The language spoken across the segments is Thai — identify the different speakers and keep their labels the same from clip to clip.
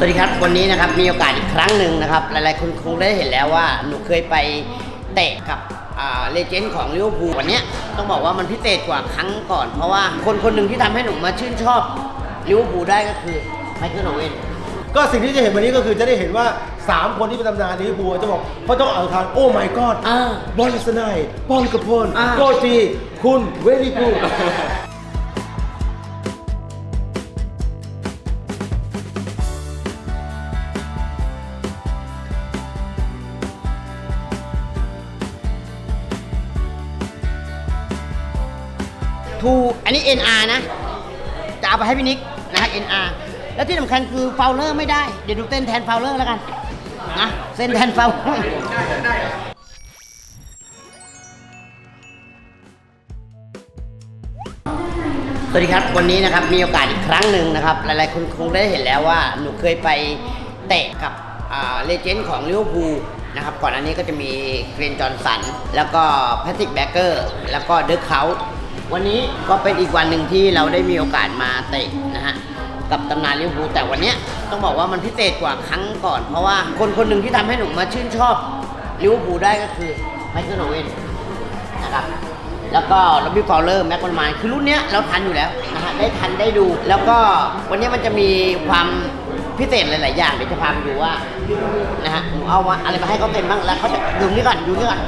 Speaker 1: สวัสดีครับ วันนี้นะครับมีโอกาสอีกครั้งหนึ่งนะครับ หลายๆคนคงได้เห็นแล้วว่าหนูเคยไปเตะกับเลเจนด์ของลิเวอร์พูลวันเนี้ยต้องบอกว่ามันพิเศษกว่าครั้งก่อน เพราะว่าคนคนหนึ่งที่ทำให้หนูมาชื่นชอบลิเวอร์พูลได้ก็คือไมเคิลโอเวน
Speaker 2: ก็สิ่งที่จะเห็นวันนี้ก็คือจะได้เห็นว่า 3 คนที่เป็นตำนานลิเวอร์พูลจะบอกเขาต้องเอาทานโอ้ my god
Speaker 1: อ่า
Speaker 2: บอลสไนายบอลกระพล
Speaker 1: อ่า
Speaker 2: โกจีคุณเวลี่กู
Speaker 1: ทูอันนี้ NR นะ จะเอาไปให้พี่นิกนะฮะ NR แล้วที่สำคัญคือฟาวเลอร์ไม่ได้ เดี๋ยวดูเต้นแทนฟาวเลอร์แล้วกันนะเส้นแทนฟาวเลอร์สวัสดีครับ วันนี้นะครับมีโอกาสอีกครั้งหนึ่งนะครับ หลายๆคนคงได้เห็นแล้วว่าหนูเคยไปเตะกับเลเจนด์ของลิเวอร์พูลนะครับก่อนอันนี้ก็จะมีเกรนจอห์นสัน แล้วก็แพทริกแบเกอร์ แล้วก็เดอะเขา วันนี้ก็เป็นอีกวันหนึ่งที่เราได้มีโอกาสมาเตะนะฮะกับตำนานลิเวอร์พูลแต่วันนี้ต้องบอกว่ามันพิเศษกว่าครั้งก่อน เพราะว่าคนคนหนึ่งที่ทำให้หนูมาชื่นชอบลิเวอร์พูลได้ก็คือไมเคิลโอเวนนะครับแล้วก็ล็อบบี้ฟาวเลอร์แม็กคอนมานคือรุ่นเนี้ยเราทันอยู่แล้วนะฮะได้ทันได้ดู แล้วก็วันนี้มันจะมีความพิเศษหลาย ๆ อย่างเดี๋ยวจะพาไปดูว่านะฮะหนูเอาอะไรมาให้เขาเต็มบ้างแล้วเขาจะดูนี่ก่อนดูนี่ก่อน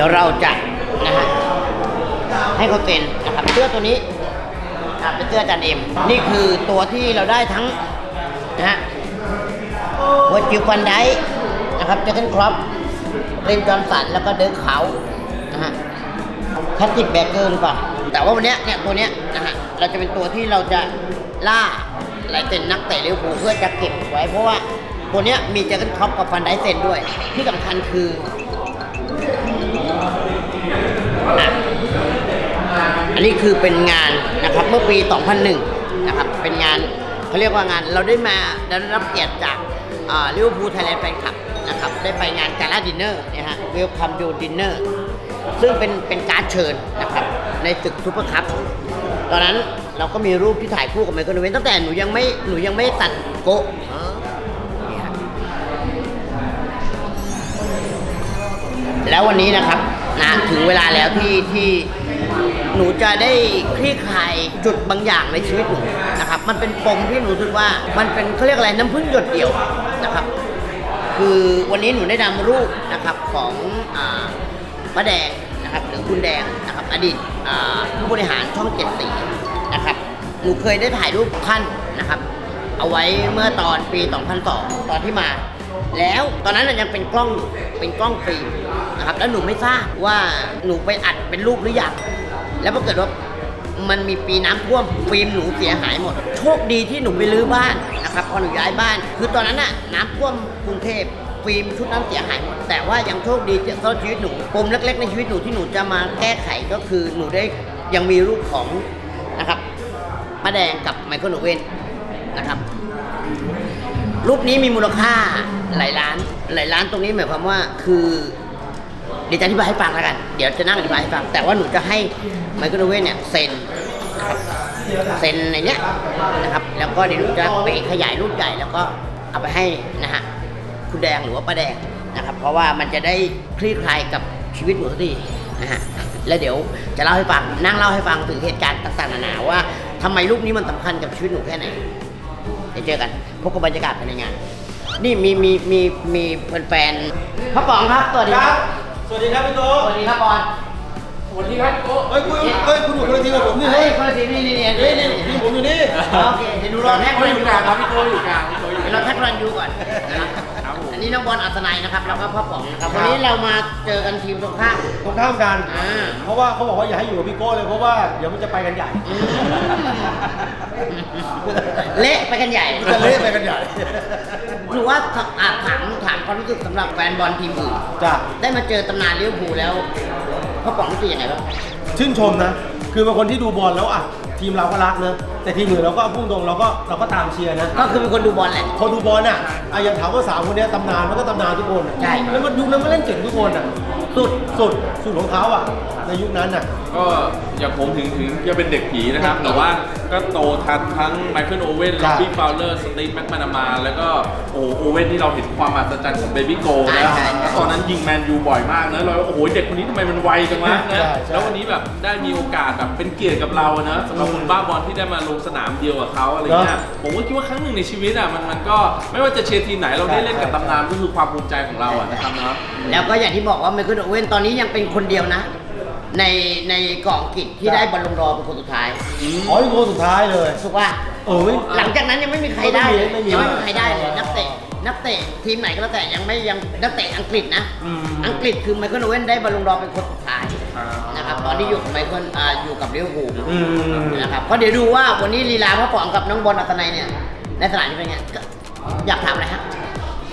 Speaker 1: ดี๋ยวเราจะนะฮะให้เขาเต็นนะครับเสื้อตัวนี้อะเป็นเสื้ออาจันเอ็มนี่คือตัวที่เราได้ทั้งนะฮะวอร์จิลฟันไดนะครับเจคเกนครอปเรนจอนสันแล้วก็เดิร์กเขานะฮะแพทริกแบกเกอร์หรือเปล่าแต่ว่าวันนี้เนี่ยตัวเนี้ยนะฮะเราจะเป็นตัวที่เราจะล่าหลายเซ็นนักเตะลิเวอร์พูลเพื่อจะเก็บไว้เพราะว่าตัวเนี้ยมีเจคเกนครอปกับฟันไดเซ็นด้วย ที่สำคัญคือ อันนี้คือเป็นงานนะครับเมื่อปี 2001 นะครับ เป็นงานเขาเรียกว่างานเราได้มาได้รับเกียรติจากลิเวอร์พูลไทยแลนด์แฟนคลับนะครับได้ไปงานการ่าดินเนอร์เนี่ยฮะเวลคัมดูดินเนอร์ซึ่งเป็นเป็นการดเชิญนะครับในตึกซูเปอร์คัพตอนนั้นเราก็มีรูปที่ถ่ายคู่กับไมเคิลเวนตั้งแต่หนูยังไม่หนูยังไม่ตัดโกะนี่ฮะแล้ววันนี้นะครับ นะถึงเวลาแล้วที่ที่หนูจะได้คลี่คลายจุดบางอย่างในชีวิตหนูนะครับมันเป็นปมที่หนูรู้สึกว่ามันเป็นเขาเรียกอะไรน้ำพึ่งหยดเดียวนะครับ คือวันนี้หนูได้นำรูปนะครับของอ่าป้าแดงนะครับหรือคุณแดงนะครับอดีตผู้บริหารช่องเจ็ดสีนะครับหนูเคยได้ถ่ายรูปท่านนะครับ เอาไว้เมื่อตอนปี 2002 ตอนที่มา แล้วตอนนั้นยังเป็นกล้องเป็นกล้องฟิล์ม ครับ แล้วหนูไม่ทราบว่าหนูไปอัดเป็นรูปหรือยังแล้วปรากฏว่ามันมีปีน้ำท่วมฟิล์มหนูเสียหายหมด โชคดีที่หนูไปรื้อบ้านนะครับพอหนูย้ายบ้าน คือตอนนั้นน่ะน้ำท่วมกรุงเทพฟิล์มชุดนั้นเสียหายหมด แต่ว่ายังโชคดีที่เขาชีวิตหนูปมเล็ก ๆ ในชีวิตหนูที่หนูจะมาแก้ไขก็คือหนูได้ยังมีรูปของนะครับป้าแดงกับไมเคิลโอเวนนะครับรูปนี้มีมูลค่าหลายล้าน หลายล้านตรงนี้หมายความว่าคือ เดี๋ยวจะอธิบายให้ฟังแล้วกัน เดี๋ยวจะนั่งอธิบายให้ฟัง แต่ว่าหนูจะให้ไมเคิลเวนเนี่ยเซ็นนะครับเซ็นในเนี้ยนะครับ แล้วก็เดี๋ยวหนูจะไปขยายรูปใหญ่แล้วก็เอาไปให้นะฮะคุณแดงหรือว่าป้าแดงนะครับ เพราะว่ามันจะได้คลี่คลายกับชีวิตหนูสักทีนะฮะ แล้วเดี๋ยวจะเล่าให้ฟัง นั่งเล่าให้ฟังถึงเหตุการณ์ต่างๆนานาว่าทำไมรูปนี้มันสำคัญกับชีวิตหนูแค่ไหนเดี๋ยวเจอกัน พบกับบรรยากาศภายในงาน นี่มีมีมีมีแฟนๆพ่อป๋องครับ สวัสดี
Speaker 2: ครั
Speaker 1: บ
Speaker 2: สวัสดีครับพี่โต
Speaker 1: สวัสดีครับบอล
Speaker 2: สวัสดีครับโตเฮ้ยคุณเฮ้ยคุณอยู่คนละทีกับผมนี่
Speaker 1: เฮ้
Speaker 2: เฮ้
Speaker 1: ย
Speaker 2: ย
Speaker 1: คนละทีนี่นี่นี่
Speaker 2: นี่นี่นี่ผมอยู่นี่
Speaker 1: โอเคเดี๋ยวดูรอแท็ก
Speaker 3: พี่โตอยู่กลางครับพี่โตอยู่กลางพี่โตอยู่ก
Speaker 1: เดี๋ยว
Speaker 3: ลา
Speaker 1: เรา
Speaker 3: ง
Speaker 1: แท็กรันยูก่อนนะครับ
Speaker 3: ครับผม
Speaker 1: อั นนี้น้องบอลอัศนัยนะครับ แล้วก็พ่อป๋องนะครับ
Speaker 2: ครั
Speaker 1: วั
Speaker 2: บ
Speaker 1: นนี้เรามาเจอกันทีมตรงข้าม
Speaker 2: ตรงข้ามกัน
Speaker 1: อ่า
Speaker 2: เพราะว่าเขาบอกว่าอย่าให้อยู่กับพี่โก้เลยเพราะว่าเดี๋ยวมันจะไปกันใหญ่
Speaker 1: อืมเละไปกันใหญ่
Speaker 2: จะเละไปกันใหญ่
Speaker 1: หนูว่าอะถามถามความรู้สึกสำหรับแฟนบอลทีมอื่น
Speaker 2: จ้ะ
Speaker 1: ได้มาเจอตำนานลิเวอร์พูลแล้วพ่อป๋องรู้สึกยังไงบ้าง
Speaker 2: ชื่นชมนะ คือบางคนที่ดูบอลแล้วอะ ทีมเราก็รักนะ แต่ทีมอื่นเราก็พุ่งตรงเราก็เราก็ตามเชียร์นะ
Speaker 1: ก็คือเป็นคนดูบอลแหละ
Speaker 2: พอดูบอลอะอะอย่างถามว่าสามคนเนี้ยตำนานมันก็ตำนานทุกคนอะ
Speaker 1: ใช่
Speaker 2: แล้วมันยุคนั้นมันเล่นเก่งทุกคนอะสุดสุดสุดของเขาอะในยุคนั้นน่ะ
Speaker 3: ก็อย่างผมถึงถึงจะเป็นเด็กผีนะครับ แต่ว่าก็โตทันทั้งไมเคิลโอเว่น
Speaker 2: ครั
Speaker 3: ล็อบบบี้ฟาวเลอร์สตีฟแม็กมานามา แล้วก็โอ้โอเว่นที่เราเห็นความมหัศจรรย์ของเบบี้โก
Speaker 1: ใช่
Speaker 3: นะ
Speaker 1: ใช่
Speaker 3: แล้วตอนนั้นยิงแมนยูบ่อยมากนะเราโอ้โหเด็กคนนี้ทำไมมันไวจังวะ
Speaker 2: ใช่
Speaker 3: นะ
Speaker 2: ใช่
Speaker 3: แล้ววันนี้แบบได้มีโอกาสแบบเป็นเกียรติกับเรานะสำหรับคนบ้าบอลที่ได้มาลงสนามเดียวกับเขาอะไรเงี้ยผมก็คิดว่าครั้งหนึ่งในชีวิตอะมันมันก็ไม่ว่าจะเชียร์ทีมไหนเราได้เล่นกับตำนานก็คือความภูมิใจของเราอะนะครับเนาะ
Speaker 1: แล้วก็อย่างที่บอกว่าไมเคิลโอเว่นตอนนี้ยังเป็นคนเดียวนะ ในในเกาะอังกฤษที่ได้บอลลงดอร์เป็นคนสุดท้าย
Speaker 2: อ๋อนี่โกลสุดท้ายเลย
Speaker 1: ถูกป่ะ
Speaker 2: เออไม่
Speaker 1: หลังจากนั้นยังไม่มีใครได้เลย
Speaker 2: ไม่มี
Speaker 1: ยัง
Speaker 2: ไม่
Speaker 1: ไม่
Speaker 2: มี
Speaker 1: มีใครได้เลยนักเตะนักเตะทีมไหนก็แล้วแต่ยังไม่ยังนักเตะอังกฤษนะ
Speaker 2: อืม
Speaker 1: อังกฤษคือไมเคิลโอเว่นได้บอลลงดอร์เป็นคนสุดท้าย
Speaker 3: อ่า น
Speaker 1: นะครับตอนที่อยู่กับไมเคิลอ่าอยู่กับลิเวอร์พูล
Speaker 2: อืม
Speaker 1: นะครับก็เดี๋ยวดูว่าวันนี้ลีลาพ่อป๋องกับน้องบอลอัตนัยเนี่ยในสนามจะเป็นไงก็อยากถามอะไรฮะ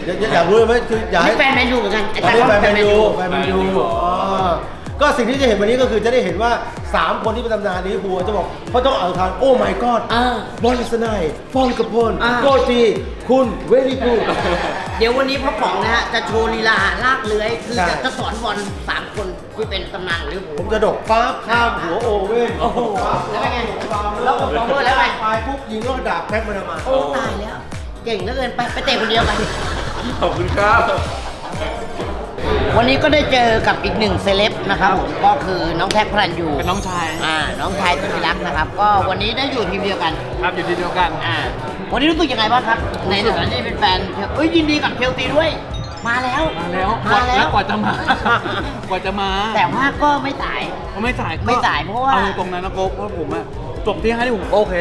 Speaker 2: อยากอยากรู้เลยไหมคืออยาก
Speaker 1: นี่
Speaker 2: ให้
Speaker 1: แฟนแมนยูเหมือนกันไอ้
Speaker 2: ตอน
Speaker 1: ตา
Speaker 2: นี้
Speaker 1: ก็
Speaker 2: แฟนแมนยู
Speaker 1: แฟ
Speaker 2: แฟ
Speaker 1: น
Speaker 2: น
Speaker 1: แม
Speaker 2: แม
Speaker 1: น
Speaker 2: น
Speaker 1: ยู
Speaker 2: ยูอ๋อก็สิ่งที่จะเห็นวันนี้ก็คือจะได้เห็นว่า 3 คนที่เป็นตำนานลิเวอร์พูลจะบอกเพราะต้องเอาทางโอ้ my god
Speaker 1: อ่า
Speaker 2: บอลสไนายฟอนกระพล
Speaker 1: อ่า
Speaker 2: โกตีคุณเวลี่กู
Speaker 1: เดี๋ยววันนี้พ่อป๋องนะฮะจะโชว์ลีลาลากเลื้อยคือ
Speaker 2: ใช่
Speaker 1: จะจะสอนบอลสามคน ที่เป็นตำนานของลิเวอร์
Speaker 2: ผ
Speaker 1: พูล
Speaker 2: มจะดกฟ้าข้ามหัวโอเว่น
Speaker 1: โอ้โหแล้วเป็นไงแล้วผมบอกด้วยแล้วไง
Speaker 2: ปลายปุ๊บยิงแล้วดาบแพ็กมันออกมา
Speaker 1: โอ้ตายแล้ว เก่งเหลือเกินไปไปเตะคนเดียวไป
Speaker 3: ขอบคุณครับ
Speaker 1: วันนี้ก็ได้เจอกับอีกหนึ่งเซเลบนะครับผมก็คือน้องแท็กพลันยู
Speaker 4: เป็นน้องชาย
Speaker 1: อ่า น้องชายสุดที่รักนะครับ ก็วันนี้ได้อยู่ทีมเดียวกัน
Speaker 4: ครับอยู่ที่เดียวกัน
Speaker 1: อ่า วันนี้รู้สึกยังไงบ้างครับ ในฐานะที่เป็นแฟนเชลเอ้ยยินดีกับเชลซีด้วย มาแล้ว
Speaker 4: มาแล้ว
Speaker 1: มาแล้ว
Speaker 4: กว่าจะมา กว่าจะมา
Speaker 1: แต่ว่าก็ไม่ตาย
Speaker 4: ก็ไม่จ่าย
Speaker 1: ไม่จ่ายเพราะว่า
Speaker 4: เอาตรงๆนั้นนะโก๊กเพราะผมอะจบที่ให้ที่ผมโอเค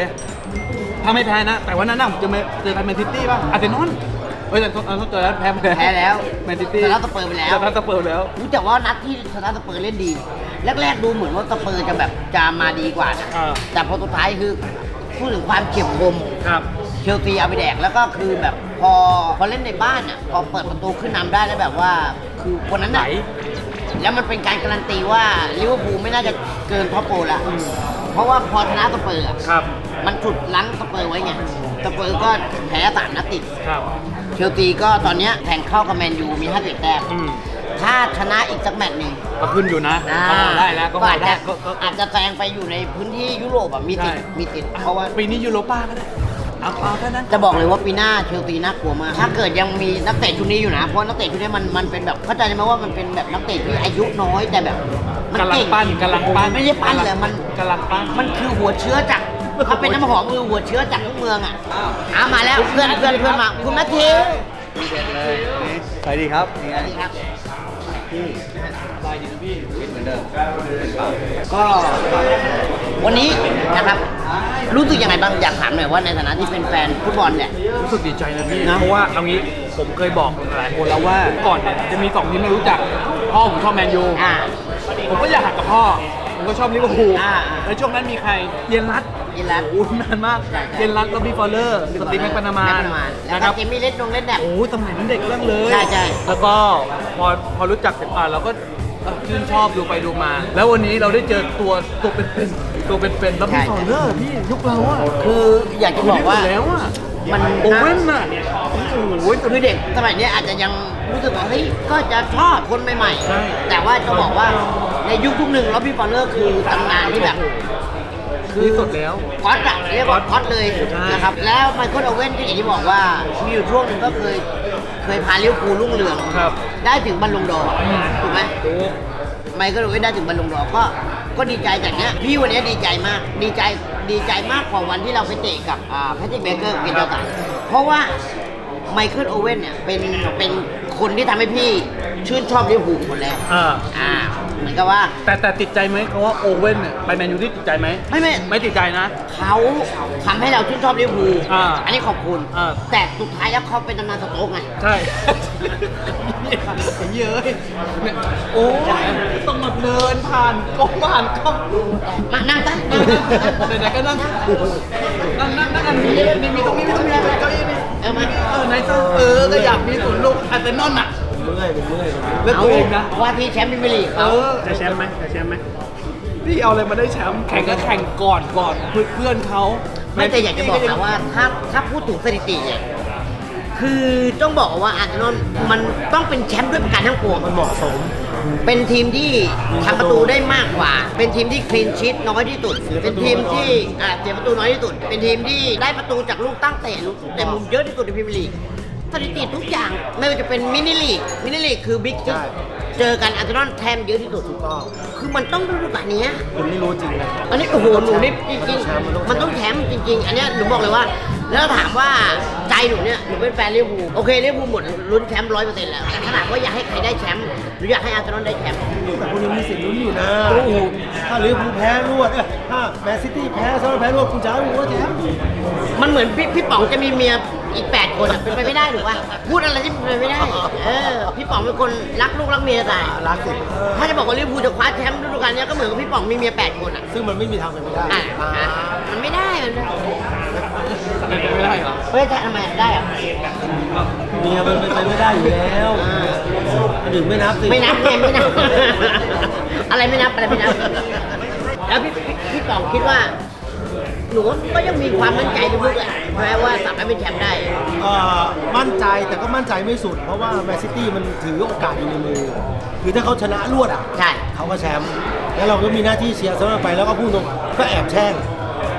Speaker 4: ถ้าไม่แพ้นะ แต่วันนั้นน่ะผมจะมาเจอกันแมนซิตี้ป่ะอาร์เซนอลเฮ้ยแต่ตอนต้องเจอแล้วแพ้ไป
Speaker 1: แพ้แล้ว
Speaker 4: แมนซิตี้
Speaker 1: ชนะสเปอร์ไปแล้ว
Speaker 4: ชนะสเปอร์แล้ว
Speaker 1: รู้แต่ว่านัดที่ชนะสเปอร์เล่นดี แรกๆดูเหมือนว่าสเปอร์จะแบบจะมาดีกว่านะ
Speaker 4: อ่า
Speaker 1: แต่พอสุดท้ายคือพูดถึงความเฉียบคม
Speaker 4: ครับ
Speaker 1: เชลซีเอาไปแดกแล้วก็คือแบบพอพอเล่นในบ้านอะพอเปิดประตูขึ้นนำได้แล้วแบบว่า คือวันนั้น
Speaker 4: ไหล
Speaker 1: น่ะแล้วมันเป็นการการันตีว่าลิเวอร์พูลไม่น่าจะเกินท็อปโปรละเพราะว่าพอชนะสเปอร์อะ
Speaker 4: ครับ
Speaker 1: มันฉุดลั้งสเปอร์ไว้ไงสเปอร์ก็แพ้สามนัดติด
Speaker 4: ครับ
Speaker 1: เชลซีก็ตอนเนี้ยแข่งเข้ากับแมนยูมี51แต้ม
Speaker 4: อืม
Speaker 1: ถ้าชนะอีกสักแมตช์หนึ่ง
Speaker 4: ก็ขึ้นอยู่นะ
Speaker 1: อ่า
Speaker 4: ก็พอได้แล้วก็พอ
Speaker 1: อาจ
Speaker 4: ได้
Speaker 1: จะ
Speaker 4: ก็ก็
Speaker 1: อาจจะแซงไปอยู่ในพื้นที่ยุโรปอะมีติด
Speaker 4: ใช่
Speaker 1: มีติด เพราะว่า
Speaker 4: ปีนี้ยูโรป้าก็ได้ เอาเอาแค่นั้น
Speaker 1: จะบอกเลยว่าปีหน้าเชลซีน่ากลัวมาก ถ้าเกิดยังมีนักเตะชุดนี้อยู่นะ เพราะนักเตะชุดนี้มันมันเป็นแบบเข้าใจไหมว่ามันเป็นแบบนักเตะที่อายุน้อยแต่แบบมัน
Speaker 4: กำลัง
Speaker 1: เก่ง
Speaker 4: ปั้นกำลังปั้น
Speaker 1: ไม่ได้ปั้นเลยมัน
Speaker 4: กำลังปั้น
Speaker 1: มันคือหัวเชื้อจากเขาเป็นน้ำหอมคือหัวเชื้อจากทุกเมืองอะอามาแล้วเพื่อนเพื่อนเพื่อนมาคุณแมทธิว
Speaker 4: สวัสดีครับ
Speaker 1: สวัสดีครับ
Speaker 4: สบายดีนะพี่
Speaker 1: ก็วันนี้นะครับ รู้สึกยังไงบ้างอยากถามหน่อยว่าในฐานะที่เป็นแฟนฟุตบอลเนี่ย
Speaker 4: รู้สึกดีใจนะพี่
Speaker 1: นะ
Speaker 4: เพราะว่าเอางี้ผมเคยบอกหลายคนแล้วว่าก่อนเนี่ยจะมีสองทีมไม่รู้จักพ่อผมชอบแมนยู
Speaker 1: อ่า
Speaker 4: ผมก็อยากหักกับพ่อ ผมก็ชอบลิเวอร์พูล
Speaker 1: อ่า
Speaker 4: แล้วช่วงนั้นมีใครเย็นรัต
Speaker 1: ยินรัต
Speaker 4: โอ้โหนานมาก
Speaker 1: ใช่ใช่
Speaker 4: เย็นรัตล็อบบี้ฟอลเลอร์สตีฟแม็กปานามา
Speaker 1: แม็กปานามาแล้ว
Speaker 4: นะค
Speaker 1: ก็
Speaker 4: รับ
Speaker 1: เจมี่เล่นนงเล่นแบบ
Speaker 4: โอ้ยสมัยนั้นเด็กเรื่องเลย
Speaker 1: ใช่ใช่
Speaker 4: แล้วก็พอพอรู้จักเสร็จอะเราก็เออชื่นชอบดูไปดูมา แล้ววันนี้เราได้เจอตัวตัวเป็นๆ ตัวเป็นๆล็อบบี้ฟอลเลอร์พี่ยุคเราอะ
Speaker 1: คืออยากจะบอกว่า
Speaker 4: ที่สุดแล้วอะ
Speaker 1: มัน
Speaker 4: โอเว่นน่ะโอ้โห
Speaker 1: คือเด็กสมัยเนี้ยอาจจะยังรู้สึกว่าเฮ้ยก็จะชอบคนใหม่
Speaker 4: ใช่
Speaker 1: ๆแต่ว่าจะบอกว่าในยุคทุกหนึ่งล็อบบี้ฟอลเลอร์คือตำนานที่แบบ
Speaker 4: ที่สุดแล้ว
Speaker 1: ก๊อตอะเรียกว่าก๊อตเลย
Speaker 4: ใช่
Speaker 1: นะครับ แล้วไมเคิลโอเว่นก็อย่างที่บอกว่ามีอยู่ช่วงหนึงก็เคยเคยพาลิเวอร์พูลรุ่งเรือง
Speaker 4: ครับ
Speaker 1: ได้ถึงบอลลงดอร์
Speaker 4: อืม
Speaker 1: ถูกไหม
Speaker 4: ดู
Speaker 1: ไมเคิลโอเว่นได้ถึงบอลลงดอร์ก็ ก็ดีใจจากเนี้ยพี่วันเนี้ยดีใจมาก ดีใจดีใจมากกว่าวันที่เราไปเตะกับอ่าแพทริกเบเกอร์เกนเดอร์สันเพราะว่าไมเคิลโอเว่นเนี่ยเป็นเป็นคนที่ทำให้พี่ชื่นชอบลิเวอร์พูลคนแรก
Speaker 4: อ่า
Speaker 1: อ่าเหมือนกับว่า
Speaker 4: แต่แต่ติดใจไหมเขาว่าโอเว่นเนี่ยไปแมนยูที่ติดใจไหม
Speaker 1: ไม่ไม่
Speaker 4: ไม่ติดใจนะ
Speaker 1: เขาทำให้เราชื่นชอบลิเวอร์พูล
Speaker 4: อ่า
Speaker 1: อันนี้ขอบคุณ
Speaker 4: อ่า
Speaker 1: แต่สุดท้ายแล้วเขาเป็นตำนานสโต๊กไง
Speaker 4: ใช่ เยอะเนี่ยโอ้ยต้องมาเดินผ่านกองผ่านกล้อง
Speaker 1: มานั่งซะ
Speaker 4: ไหนๆก็นั่งนั่งนั่งนั่งอันนี้นี่มีตรงนี้มีตรงนี้เก้าอี้นี่
Speaker 1: เออมา
Speaker 4: เออไหนซ์เออก็อยากมีส่วนร่วมอาร์เซนอลน่ะ
Speaker 2: เมื่อยเป็นเมื่อย
Speaker 4: แล้วตัวเองนะ
Speaker 1: ว่าที่แชมป์พรีเมียร์ลีก
Speaker 4: เออจะแชมป์ไหมจะแชมป์ไหมพี่เอาอะไรมาได้แชมป์แข่งก็แข่งก่อนก่อนเพื่อนเขา
Speaker 1: ไม่แต่อยากจะบอกนะว่าถ้าถ้าพูดถึงสถิติเนี่ย คือต้องบอกว่าอาร์เซนอลมันต้องเป็นแชมป์ด้วยประการทั้งปวง
Speaker 2: มันเหมาะสม
Speaker 1: เป็นทีมที่ทำประตูได้มากกว่า เป็นทีมที่คลีนชีตน้อยที่สุด เป็นทีมที่อ่าเสียประตูน้อยที่สุด เป็นทีมที่ได้ประตูจากลูกตั้งเตะลูกแต่มุมเยอะที่สุดในพรีเมียร์ลีกสถิติทุกอย่างไม่ว่าจะเป็นมินิลีก มินิลีกคือบิ๊ก
Speaker 2: ใช่
Speaker 1: เจอกันอาร์เซนอลแทมเยอะที่สุด
Speaker 2: ถูกต้อง
Speaker 1: คือมันต้องดูแบบนี้ย
Speaker 2: คุณไม่รู้จริงนะ
Speaker 1: อันนี้โอ้โหหนูนี่จริง
Speaker 2: มันต้อง
Speaker 1: ๆ
Speaker 2: แชมป์
Speaker 1: มันต้องแชมป์จริง ๆ อันเนี้ยหนูบอกเลยว่า แล้วถามว่าใจหนูเนี่ยหนูเป็นแฟนลิเวอร์พูลโอเคลิเวอร์พูลหมดลุ้นแชมป์ร้อยเปอร์เซ็นต์แล้วแต่ถ้าถามว่าอยากให้ใครได้แชมป์หรืออยากให้อาร์เซนอลได้แชมป์
Speaker 2: แต่คุณยังมีสิทธิ์ลุ้นอยู่นะ
Speaker 1: โอ้โห
Speaker 2: ถ้าลิเวอร์พูลแพ้รวดเอ้ยถ้าแมนซิตี้แพ้ซาร์แพ้รวดคุณจะให้รู้ว่าแชมป์
Speaker 1: มันเหมือนพี่พี่ป๋องจะมีเมียอีก 8 คนอะเป็นไปไม่ได้หรือว่าพูดอะไรที่เป็นไปไม่ได้ เออ พี่ป๋องเป็นคนรักลูกรักเมียตาย
Speaker 2: รักสิเออ
Speaker 1: ถ้าจะบอกว่าลิเวอร์พูลจะคว้าแชมป์ฤดูกาลเนี้ยก็เหมือนกับพี่ป๋องมีเมีย 8 คนอะ
Speaker 2: ซึ่งมันไม่มีทางเป็นไปได้
Speaker 1: อะ
Speaker 2: อ่า
Speaker 1: อะมันไม่ได้มัน
Speaker 4: เป็นไปไม่ได้เหรอ
Speaker 1: เฮ้ยจะทำไมได้อะ
Speaker 2: เมียมันเป็นไปไม่ได้อยู่แล้วอันอื่นไม่นับสิ
Speaker 1: ไม่นับไงไม่นับ อะไรไม่นับอะไรไม่นับ แล้วพี่พี่พี่ป๋องคิดว่าหนูก็ยังมีความมั่นใจลึกๆแหละแม้ว่าสามารถเป็นแชมป์ได้
Speaker 2: เอ่อมั่นใจแต่ก็มั่นใจไม่สุด เพราะว่าแมนซิตี้มันถือโอกาสอยู่ในมือคือถ้าเขาชนะรวดอะ
Speaker 1: ใช่
Speaker 2: เขาก็แชมป์ แล้วเราก็มีหน้าที่เชียร์เสมอไปแล้วก็พูดตรงก็แอบแช่ง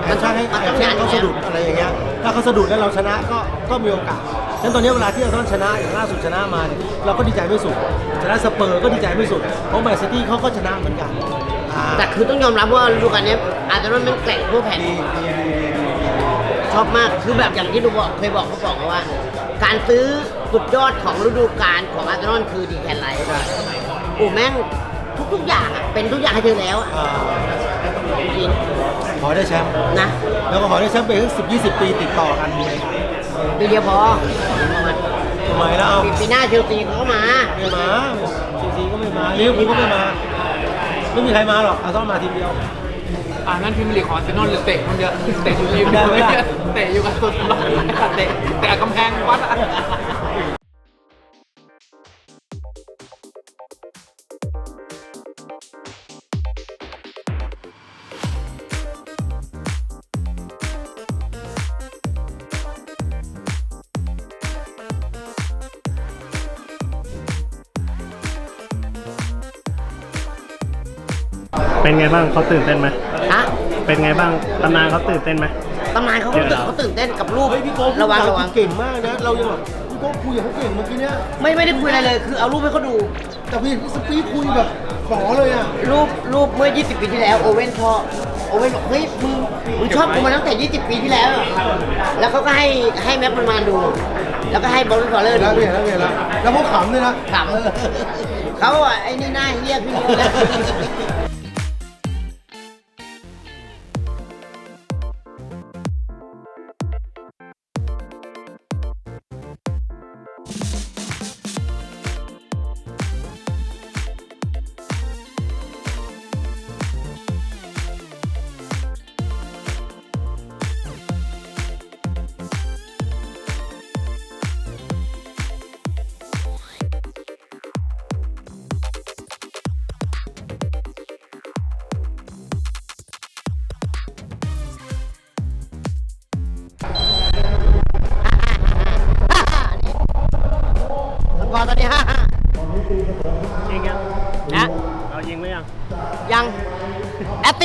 Speaker 2: แอบแช่งให้
Speaker 1: มัน
Speaker 2: แอ
Speaker 1: ต้อบง
Speaker 2: แช่ง
Speaker 1: อย่าง
Speaker 2: เขาสะดุดอะไรอย่างเงี้ย ถ้าเขาสะดุดแล้วเราชนะก็ก็มีโอกาสฉะนั้นตอนนี้เวลาที่เราชนะอย่างล่าสุดชนะมาเนี่ยเราก็ดีใจไม่สุด ชนะสเปอร์ก็ดีใจไม่สุด เพราะแมนซิตี้เขาก็ชนะเหมือนกันอ่า
Speaker 1: แต่คือต้องยอมรับว่าฤดูกาลนี้อาร์เซนอลมันแกร่งทั่วแผ่น
Speaker 2: ดีดีดีดีดี
Speaker 1: ชอบมากคือแบบอย่างที่ดูบอกเคยบอกเขาบอกว่า การซื้อสุดยอดของฤดูกาลของอาร์เซนอลคือดีแคนไลท์โอ้แม่งทุกๆอย่างอะเป็นทุกอย่างให้เธอแล้วอะ
Speaker 2: อ่า
Speaker 1: จริง
Speaker 2: ขอได้แชมป์
Speaker 1: ๆนะ
Speaker 2: แล้วก็ขอได้แชมป์ไปถึงสิบยี่สิบปีติดต่อกันเลย
Speaker 1: ปีเดียวพอ
Speaker 2: ทำไมแล้วเอา
Speaker 1: ปีปีหน้าเชลซีเขาก็มา
Speaker 2: ไม่มาซีซีก็ไม่มาลิเวอร์พูลก็ไม่มา ไม่มีใครมาหรอกอาร์เซนอลมาทีมเดียว
Speaker 4: อ่านั่นพรีเมียร์ลีกของอาร์เซนอลหรือเตะคนเดียวเตะอยู่ริม
Speaker 2: ได้ไม่ได้
Speaker 4: เตะอยู่กับสุดเตะเตะกำแพงวัด
Speaker 5: เป็นไงบ้างเขาตื่นเต้นไหม
Speaker 1: ฮะ
Speaker 5: เป็นไงบ้างตำนานเขาตื่นเต้นไหม
Speaker 1: ตำนานเขาก็ตื่นเขาตื่นเต้นกับรูป
Speaker 2: เฮ้ยพี่โก้พูด
Speaker 1: ระวัง
Speaker 2: จา
Speaker 1: ระวัง
Speaker 2: เก่งมากนะ เรายังแบบพี่โก้คุยกับเขาเก่งเมื่อกี้เนี้ย
Speaker 1: ไม่ไม่ได้คุยอะไรเลยคือเอารูปให้เขาดู
Speaker 2: แต่พี่สปีดคุยแบบป๋อเลยอะ
Speaker 1: รูปรูปเมื่อ 20 ปีที่แล้วโอเว่นชอบโอเว่นบอกเฮ้ยมึงมึงชอบกูมาตั้งแต่ 20 ปีที่แล้วแล้วเขาก็ให้ให้แม็กมันมาดู แล้วก็ให้บอลลูนฟอลเลอร์ดู
Speaker 2: แล้วพี่เห็นแล้วพี่เห็นแล้วแล้วเขาขำด้วยนะ
Speaker 1: ขำเขาอะไอ้นี่หน้าเฮี้ยขึ้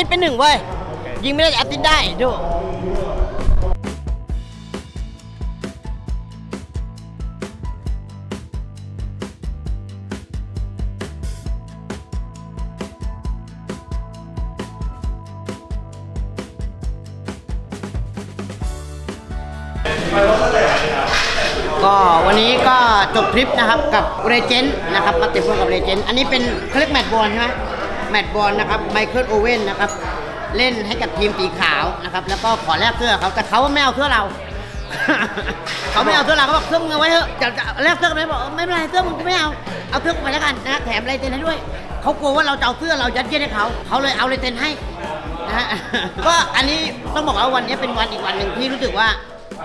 Speaker 1: ติสเป็นหนึ่งเว้ย ยิงไม่ได้แอตติสได้ดูก็วันนี้ก็จบทริปนะครับกับเรเจนต์นะครับมาเตะบอลกับเรเจนต์อันนี้เป็นเขาเรียกแมตช์บอลใช่ไหม แมตช์บอลนะครับไมเคิลโอเว่นนะครับเล่นให้กับทีมสีขาวนะครับ แล้วก็ขอแลกเสื้อเขาแต่เขาไม่เอาเสื้อเรา เขาไม่เอาเสื้อเราเขาบอกเสื้อมึงเอาไว้เถอะจะจะแลกเสื้อกันไหมบอกเออไม่เป็นไรเสื้อมึงกูไม่เอาเอาเสื้อกูไปแล้วกันนะแถมลายเซ็นให้ด้วยเขากลัวว่าเราจะเอาเสื้อเรายัดเยียดให้เขาเขาเลยเอาลายเซ็นให้นะฮะก็อันนี้ต้องบอกว่าวันนี้เป็นวันอีกวันหนึ่งที่รู้สึกว่า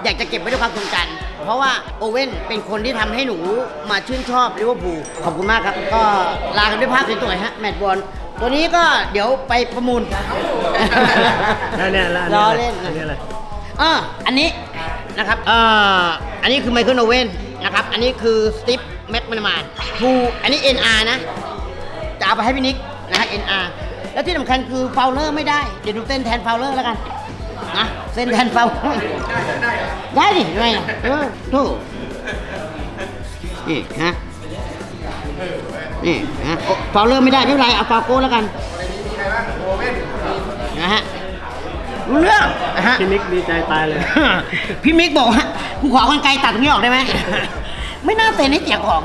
Speaker 1: อยากจะเก็บไว้ด้วยความทรงจำเพราะว่าโอเว่นเป็นคนที่ทำให้หนูมาชื่นชอบลิเวอร์พูลขอบคุณมากครับ ก็ลากันด้วยภาพสวยๆฮะแมตช์บอล ตัวนี้ก็เดี๋ยวไปประมูล
Speaker 5: แล้วเนี่ยแล้วอัน
Speaker 1: ล้
Speaker 5: นี้
Speaker 1: อ
Speaker 5: อะไร
Speaker 1: เล่น
Speaker 5: อันนี้อะไร
Speaker 1: เอออันนี้นะครับเอ่ออันนี้คือไมเคิลโอเว่นนะครับ อันนี้คือสตีฟแม็กมานมานทูอันนี้ NR นะ จะเอาไปให้พี่นิกนะฮะ NR แล้วที่สำคัญคือฟาวเลอร์ไม่ได้ เดี๋ยวดูเต้นแทนฟาวเลอร์แล้วกันนะเส้นแทนฟาวเลอร์ได้ดิทำไมอะเออโธ่นี่ฮะ นี่นะโอ้ฟาวเลอร์ไม่ได้ไม่เป็นไรเอาฟาวโก้แล้วกันนะฮะรู้เรื่องนะฮะ
Speaker 5: พี่นิกดีใจตายเลย
Speaker 1: พี่มิกบอกว่ากูขอกันไกลตัดตรงนี้ออกได้ไหม ไม่น่าเซ็นให้เจียของ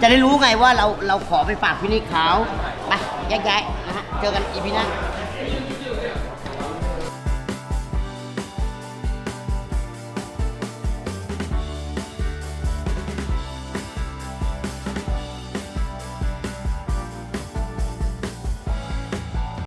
Speaker 1: จะได้รู้ไงว่าเราเราขอไปฝากพี่นิกเขาไปแยกย้ายนะฮะ เจอกันอีพีหน้า